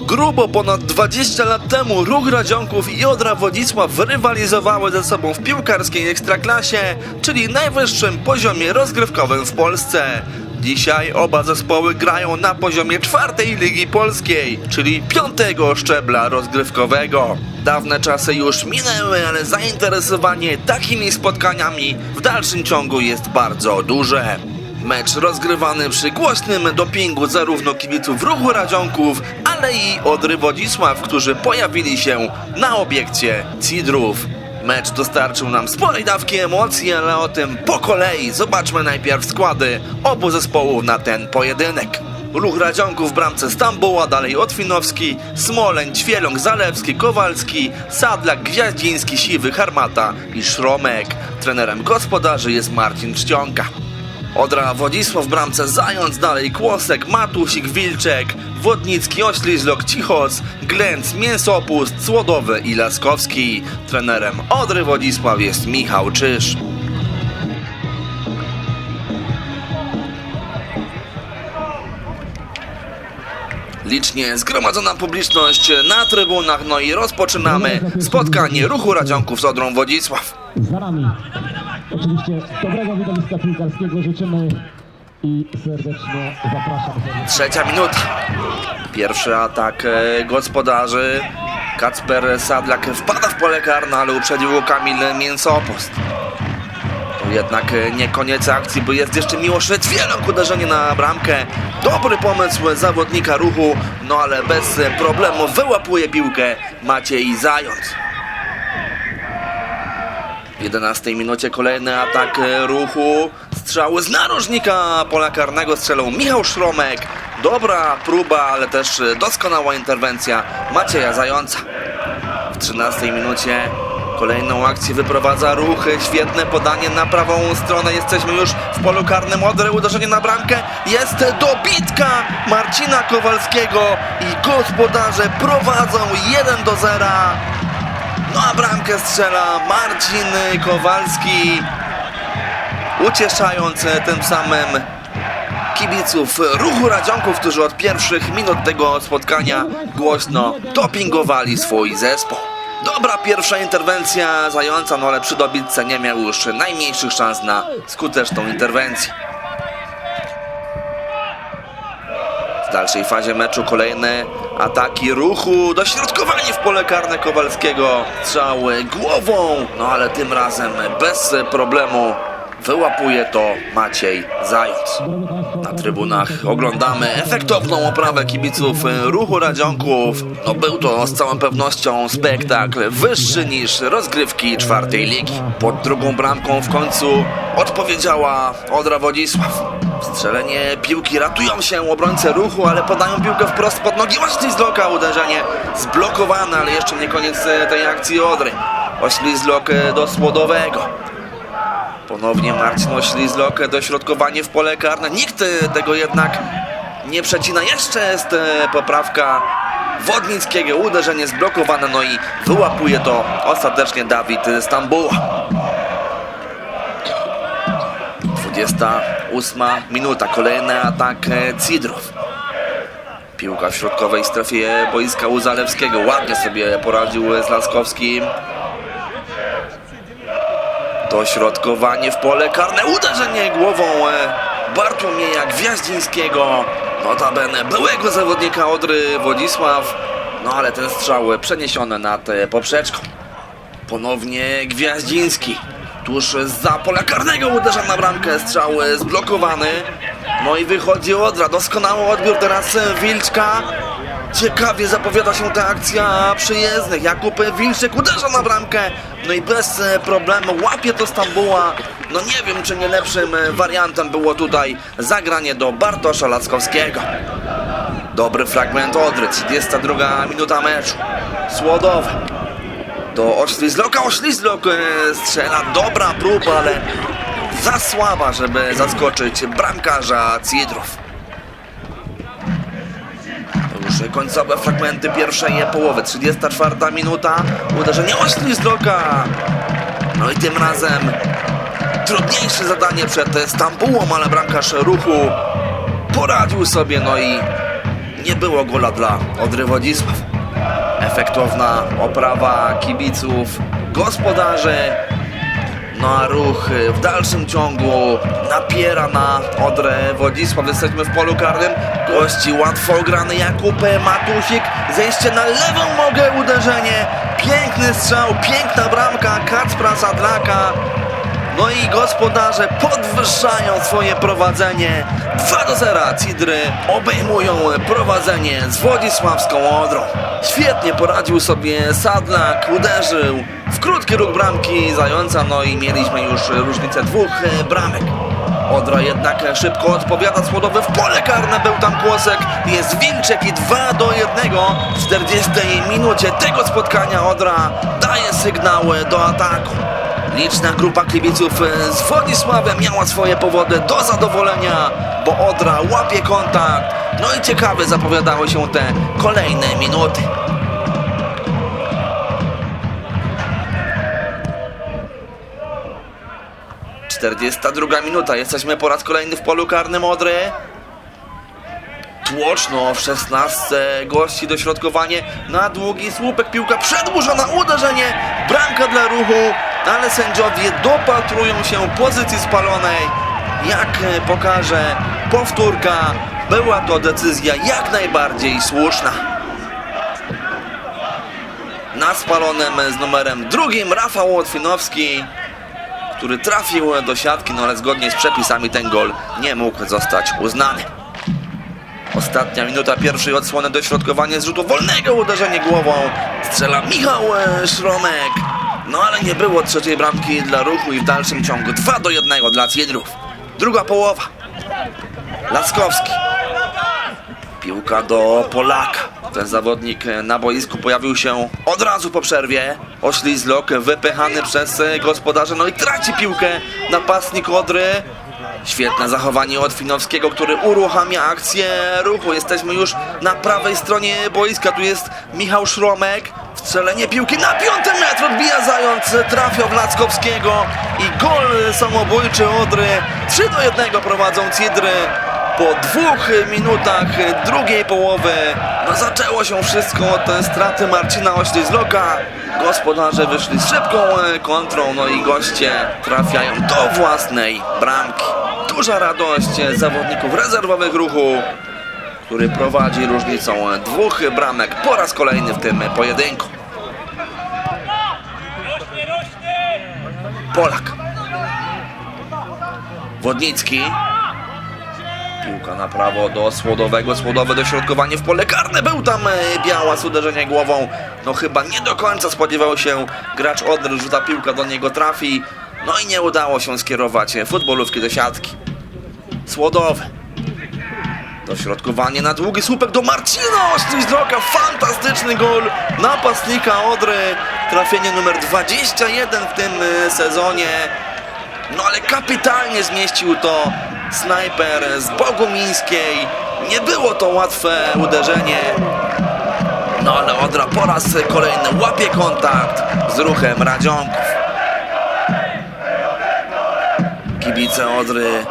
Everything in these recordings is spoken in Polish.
Grubo ponad 20 lat temu ruch Radzionków i Odra Wodzisław rywalizowały ze sobą w piłkarskiej ekstraklasie, czyli najwyższym poziomie rozgrywkowym w Polsce. Dzisiaj oba zespoły grają na poziomie czwartej Ligi Polskiej, czyli piątego szczebla rozgrywkowego. Dawne czasy już minęły, ale zainteresowanie takimi spotkaniami w dalszym ciągu jest bardzo duże. Mecz rozgrywany przy głośnym dopingu zarówno kibiców ruchu Radzionków, ale i Odry Wodzisław, którzy pojawili się na obiekcie Cidrów. Mecz dostarczył nam sporej dawki emocji, ale o tym po kolei. Zobaczmy najpierw składy obu zespołów na ten pojedynek. Ruch Radzionków w bramce Stambuła, dalej Otwinowski, Smoleń, Ćwieląg, Zalewski, Kowalski, Sadlak, Gwiaździński, Siwy, Harmata i Szromek. Trenerem gospodarzy jest Marcin Czcionka. Odra Wodzisław w bramce Zając, dalej Kłosek, Matusik, Wilczek, Wodnicki, Oślizlok, Cichos, Glęc, Mięsopust, Słodowy i Laskowski. Trenerem Odry Wodzisław jest Michał Czyż. Licznie zgromadzona publiczność na trybunach, no i rozpoczynamy spotkanie ruchu Radzionków z Odrą Wodzisław. za nami. Oczywiście dobrego widowiska piłkarskiego życzymy i serdecznie zapraszam. Trzecia minuta. Pierwszy atak e, gospodarzy. Kacper Sadlak wpada w pole karne, ale uprzedził Kamil Mięsopust. To jednak e, nie koniec akcji, bo jest jeszcze Miłosz Wielok uderzenie na bramkę. Dobry pomysł zawodnika ruchu, no ale bez problemu wyłapuje piłkę Maciej Zając. W 11 minucie kolejny atak e, ruchu. Strzały z narożnika pola karnego strzelał Michał Szromek. Dobra próba, ale też e, doskonała interwencja Macieja Zająca. W 13 minucie kolejną akcję wyprowadza ruch. Świetne podanie na prawą stronę. Jesteśmy już w polu karnym. Odry uderzenie na bramkę. Jest dobitka Marcina Kowalskiego i gospodarze prowadzą 1 do 0. No a bramkę strzela Marcin Kowalski, ucieszając tym samym kibiców ruchu Radzionków, którzy od pierwszych minut tego spotkania głośno dopingowali swój zespół. Dobra pierwsza interwencja zająca, no ale przy dobitce nie miał już najmniejszych szans na skuteczną interwencję. W dalszej fazie meczu kolejne ataki ruchu, dośrodkowanie w pole karne Kowalskiego, strzały głową, no ale tym razem bez problemu wyłapuje to Maciej Zając. Na trybunach oglądamy efektowną oprawę kibiców ruchu Radzionków. No był to z całą pewnością spektakl wyższy niż rozgrywki czwartej ligi. Pod drugą bramką w końcu odpowiedziała Odra Wodzisław. Strzelenie piłki ratują się obrońcy ruchu, ale podają piłkę wprost pod nogi Oślizloka. Uderzenie zblokowane, ale jeszcze nie koniec e, tej akcji Odry. Oślizlok e, do Słodowego. Ponownie Marcin Oślizlok, dośrodkowanie w pole karne. Nikt e, tego jednak nie przecina. Jeszcze jest e, poprawka Wodnickiego. Uderzenie zblokowane, no i wyłapuje to ostatecznie Dawid Stambuła. 28 minuta, kolejny atak Cidrów. Piłka w środkowej strefie boiska u Zalewskiego. Ładnie sobie poradził z Laskowskim. Dośrodkowanie w pole karne. Uderzenie głową e, Bartłomieja Gwiaździńskiego. Notabene byłego zawodnika Odry Wodzisław. No ale ten strzał przeniesiony nad e, poprzeczką. Ponownie Gwiaździński. Tuż za pola karnego uderza na bramkę. Strzał zblokowany. No i wychodzi Odra. Doskonały odbiór teraz Wilczka. Ciekawie zapowiada się ta akcja przyjezdnych. Jakub Wilczek uderza na bramkę. No i bez problemu łapie to Stambuła. No nie wiem, czy nie lepszym wariantem było tutaj zagranie do Bartosza Laskowskiego. Dobry fragment Odry. 32 minuta meczu. Słodowy do Oślizloka. Oślizlok e, strzela. Dobra próba, ale za słaba, żeby zaskoczyć bramkarza Cidrów. To już końcowe fragmenty pierwszej połowy. 34 minuta. Uderzenie Oślizloka. No i tym razem trudniejsze zadanie przed Stambułą, ale bramkarz ruchu poradził sobie, no i nie było gola dla Odry Wodzisław. Efektowna oprawa kibiców, gospodarzy, no a ruch w dalszym ciągu napiera na Odrę Wodzisław. Jesteśmy w polu karnym. Gości łatwo ograny Jakub Matusik. Zejście na lewą nogę, uderzenie. Piękny strzał, piękna bramka Kacpra Sadlaka. No i gospodarze podwyższają swoje prowadzenie. 2 do 0. Cidry obejmują prowadzenie z Wodzisławską Odrą. Świetnie poradził sobie Sadlak, uderzył w krótki róg bramki zająca, no i mieliśmy już różnicę dwóch e, bramek. Odra jednak szybko odpowiada Słodowy w pole karne był tam kłosek, jest Wilczek i 2 do 1 w 40 minucie tego spotkania Odra daje sygnały do ataku. Liczna grupa kibiców e, z Władysławia miała swoje powody do zadowolenia, bo Odra łapie kontakt. No i ciekawe zapowiadały się te kolejne minuty. Druga minuta. Jesteśmy po raz kolejny w polu karnym Odry. Tłoczno w 16 gości dośrodkowanie na długi słupek, piłka przedłużona, uderzenie, bramka dla ruchu, ale sędziowie dopatrują się pozycji spalonej. Jak e, pokaże powtórka, była to decyzja jak najbardziej słuszna. Na spalonym z numerem drugim Rafał Łotwinowski, który trafił do siatki, no ale zgodnie z przepisami ten gol nie mógł zostać uznany. Ostatnia minuta pierwszej odsłony dośrodkowanie z rzutu wolnego uderzenie głową. Strzela Michał e, Szromek. No ale nie było trzeciej bramki dla ruchu i w dalszym ciągu 2 do 1 dla Cidrów. Druga połowa. Laskowski. Piłka do Polaka. Ten zawodnik na boisku pojawił się od razu po przerwie. Oślizlok wypychany przez gospodarza. No i traci piłkę napastnik Odry. Świetne zachowanie od Finowskiego, który uruchamia akcję ruchu. Jesteśmy już na prawej stronie boiska. Tu jest Michał Szromek. Wstrzelenie piłki na piąty metr odbija zając. Trafia w Lackowskiego i gol samobójczy Odry. 3 do 1 prowadzą Cidry. Po dwóch minutach drugiej połowy no zaczęło się wszystko od straty Marcina Oślizloka. Gospodarze wyszli z szybką kontrą, no i goście trafiają do własnej bramki. Duża radość zawodników rezerwowych ruchu, który prowadzi różnicą dwóch bramek po raz kolejny w tym pojedynku. Polak. Wodnicki. Piłka na prawo do Słodowego. Słodowe dośrodkowanie w pole karne. Był tam e, biała z uderzenia głową. No chyba nie do końca spodziewał się gracz Odry, że ta piłka do niego trafi. No i nie udało się skierować futbolówki do siatki. Słodowy. Dośrodkowanie na długi słupek do Marcina Oślizloka. Fantastyczny gol napastnika Odry. Trafienie numer 21 w tym e, sezonie. No ale kapitalnie zmieścił to snajper z Bogumińskiej. Nie było to łatwe uderzenie. No ale Odra po raz kolejny łapie kontakt z ruchem Radzionków. Kibice Odry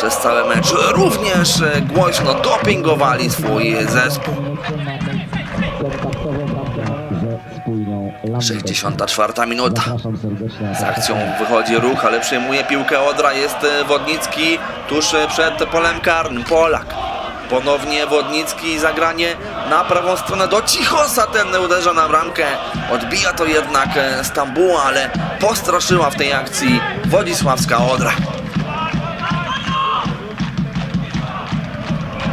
przez cały mecz również głośno dopingowali swój zespół. Kontaktową bramkę ze spójną Lambert. 64 minuta. Z akcją wychodzi ruch, ale przejmuje piłkę Odra. Jest e, Wodnicki tuż e, przed polem karnym. Polak. Ponownie Wodnicki zagranie na prawą stronę do Cichosa. Ten uderza na bramkę. Odbija to jednak e, Stambuła, ale postraszyła w tej akcji Wodzisławska Odra.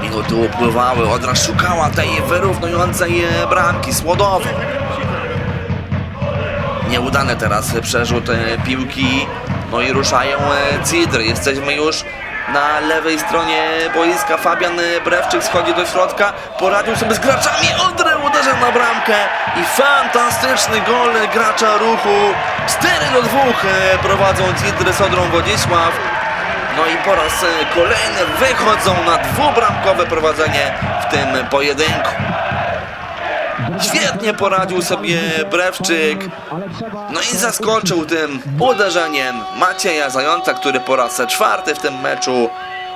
Minuty upływały. Odra szukała tej wyrównującej e, bramki. Słodowy. Nieudany teraz przerzut e, piłki. No i ruszają e, Cidry. Jesteśmy już na lewej stronie boiska. Fabian Brewczyk schodzi do środka. Poradził sobie z graczami. Odry uderza na bramkę. I fantastyczny gol gracza ruchu. 4 do 2 e, prowadzą Cidry z Odrą Wodzisław. No i po raz e, kolejny wychodzą na dwubramkowe prowadzenie w tym pojedynku. Świetnie poradził sobie Brewczyk. No i zaskoczył tym uderzeniem Macieja Zająca, który po raz czwarty w tym meczu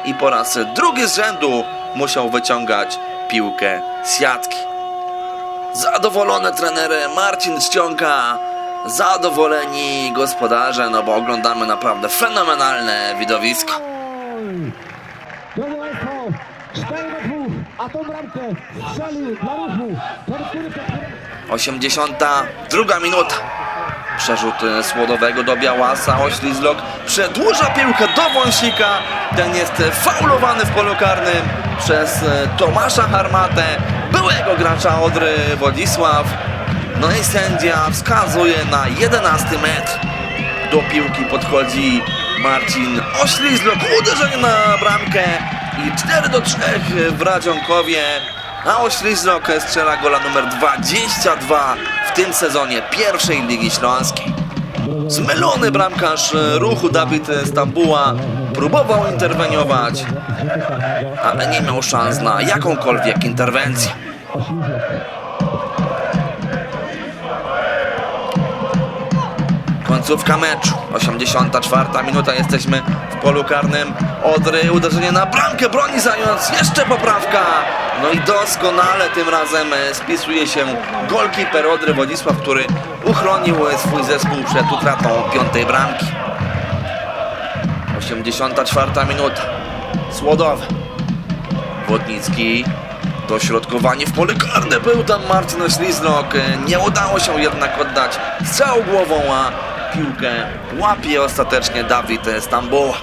i po raz drugi z rzędu musiał wyciągać piłkę z siatki. Zadowolony trener Marcin Czcionka, zadowoleni gospodarze, no bo oglądamy naprawdę fenomenalne widowisko. Oj! Drodzy Państwo, 4 do 2, a tą bramkę strzelił dla ruchu. Podkórka 82 minuta. Przerzut Słodowego do Białasa, Oślizlok przedłuża piłkę do Wąsika. Ten jest faulowany w polu karnym przez Tomasza Harmatę, byłego gracza Odry Władysław. No i sędzia wskazuje na 11 metr. Do piłki podchodzi Marcin Oślizlok, uderzenie na bramkę i 4 do 3 w Radzionkowie. A Oślizlok strzela gola numer 22 w tym sezonie pierwszej Ligi Śląskiej. Zmylony bramkarz ruchu Dawid Stambuła próbował interweniować, ale nie miał szans na jakąkolwiek interwencję. Końcówka meczu, 84 minuta, jesteśmy w polu karnym. Odry, uderzenie na bramkę, broni zając, jeszcze poprawka. No i doskonale tym razem e, spisuje się golkiper Odry Władysław, który uchronił e, swój zespół przed utratą piątej bramki. 84 minuta, Słodowy. Wodnicki, dośrodkowanie w pole karne, był tam Marcin Oślizlok, nie udało się jednak oddać strzał głową, a piłkę łapie ostatecznie Dawid Stambuła.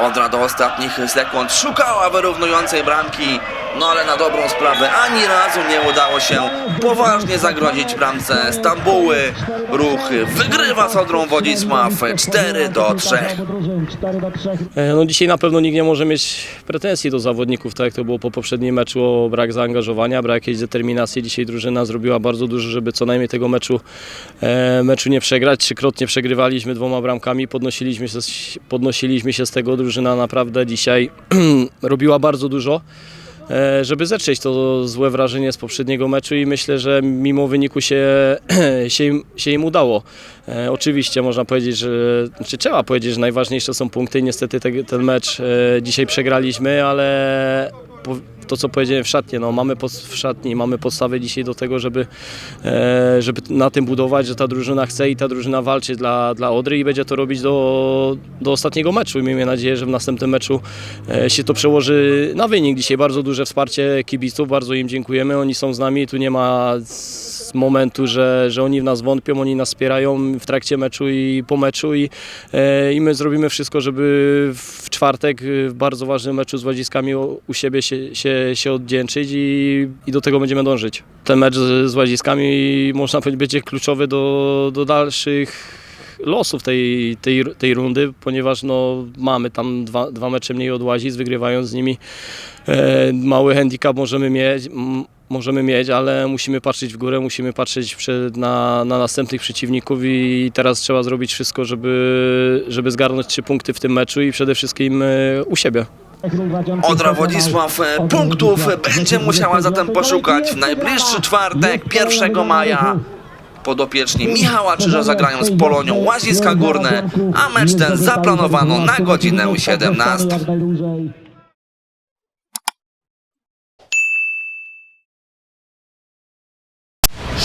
Odra do ostatnich sekund szukała wyrównującej bramki, no ale na dobrą sprawę ani razu nie udało się poważnie zagrozić bramce Stambuły. Ruch wygrywa z Odrą Wodzisław 4 do 3. 4 do 3. E, No dzisiaj na pewno nikt nie może mieć pretensji do zawodników, tak jak to było po poprzednim meczu o brak zaangażowania, brak jakiejś determinacji. Dzisiaj drużyna zrobiła bardzo dużo, żeby co najmniej tego meczu, e, meczu nie przegrać. Trzykrotnie przegrywaliśmy dwoma bramkami, podnosiliśmy się, podnosiliśmy się z tego. Drużyna naprawdę dzisiaj robiła bardzo dużo. E, Żeby zetrzeć to złe wrażenie z poprzedniego meczu i myślę, że mimo wyniku się, się, im, się im udało. E, oczywiście można powiedzieć, że czy trzeba powiedzieć, że najważniejsze są punkty. Niestety te, ten mecz e, dzisiaj przegraliśmy, ale to co powiedziałem w szatni, no mamy pod, w szatni mamy podstawę dzisiaj do tego, żeby, e, żeby na tym budować, że ta drużyna chce i ta drużyna walczy dla, dla Odry i będzie to robić do, do ostatniego meczu. I miejmy nadzieję, że w następnym meczu e, się to przełoży na wynik. Dzisiaj bardzo duże wsparcie kibiców, bardzo im dziękujemy. Oni są z nami, tu nie ma z momentu, że, że oni w nas wątpią, oni nas wspierają w trakcie meczu i po meczu i, e, i my zrobimy wszystko, żeby w czwartek w bardzo ważnym meczu z Łaziskami u siebie się, się, się oddzięczyć i, i do tego będziemy dążyć. Ten mecz z, z Łaziskami można powiedzieć będzie kluczowy do, do dalszych losów tej, tej, tej rundy, ponieważ no, mamy tam dwa, dwa mecze mniej od Łazic, wygrywając z nimi e, mały handicap możemy mieć, możemy mieć, ale musimy patrzeć w górę, musimy patrzeć przed, na, na następnych przeciwników i teraz trzeba zrobić wszystko, żeby, żeby zgarnąć trzy punkty w tym meczu i przede wszystkim e, u siebie. Odra Władysław e, punktów będzie musiała zatem poszukać w najbliższy czwartek, 1 maja. Podopieczni Michała Czyża zagrają z Polonią Łaziska Górne, a mecz ten zaplanowano na godzinę 17. Jak najdłużej.